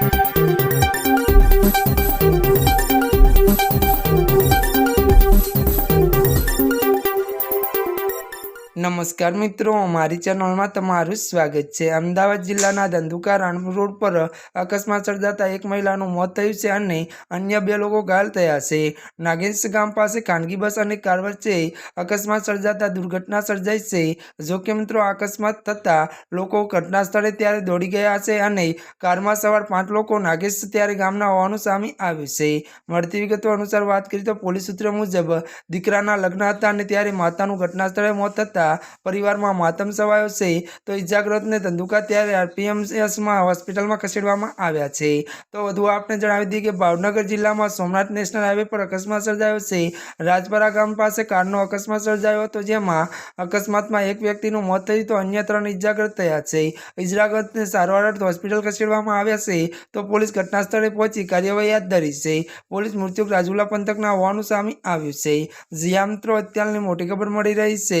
Thank you. નમસ્કાર મિત્રો, મારી ચેનલમાં તમારું સ્વાગત છે. અમદાવાદ જિલ્લાના ધંધુકા રાણપુર રોડ પર અકસ્માત સર્જાતા એક મહિલાનું મોત થયું છે અને અન્ય બે લોકો ઘાયલ થયા છે. નાગેશ ગામ પાસે ખાનગી બસ અને કાર વચ્ચે અકસ્માત સર્જાતા દુર્ઘટના સર્જાઈ છે. જો કે મિત્રો, અકસ્માત થતાં લોકો ઘટના સ્થળે ત્યારે દોડી ગયા છે અને કારમાં સવાર પાંચ લોકો નાગેશ ત્યારે ગામના હોવાનું સામે આવ્યું છે. મળતી વિગતો અનુસાર વાત કરી તો પોલીસ સૂત્ર મુજબ દીકરાના લગ્ન હતા અને ત્યારે માતાનું ઘટના સ્થળે મોત થતાં પરિવારમાં માતમ સવાયો છે, તો ઇજાગ્રસ્તને ધંધુકા ત્યારે આરપીએમએસમાં હોસ્પિટલમાં ખસેડવામાં આવ્યા છે. તો વધુ આપને જણાવી દઈએ કે ભાવનગર જિલ્લામાં સોમનાથ નેશનલ હાઈવે પર અકસ્માત સર્જાયો છે. રાજપરા ગામ પાસે કારનો અકસ્માત સર્જાયો હતો, જેમાં અકસ્માતમાં એક વ્યક્તિનું મોત થયું તો અન્ય ત્રણ ઇજાગ્રસ્ત થયા છે. ઇજાગ્રસ્તને સારવાર અર્થે હોસ્પિટલ ખસેડવામાં આવ્યા છે, તો પોલીસ ઘટના સ્થળે પહોંચી કાર્યવાહી હાથ ધરી છે. પોલીસ મૃત્યુક રાજુલા પંથકના હોવાનું સામે આવ્યું છે. જ્યાં મિત્રો અત્યારની મોટી ખબર મળી રહી છે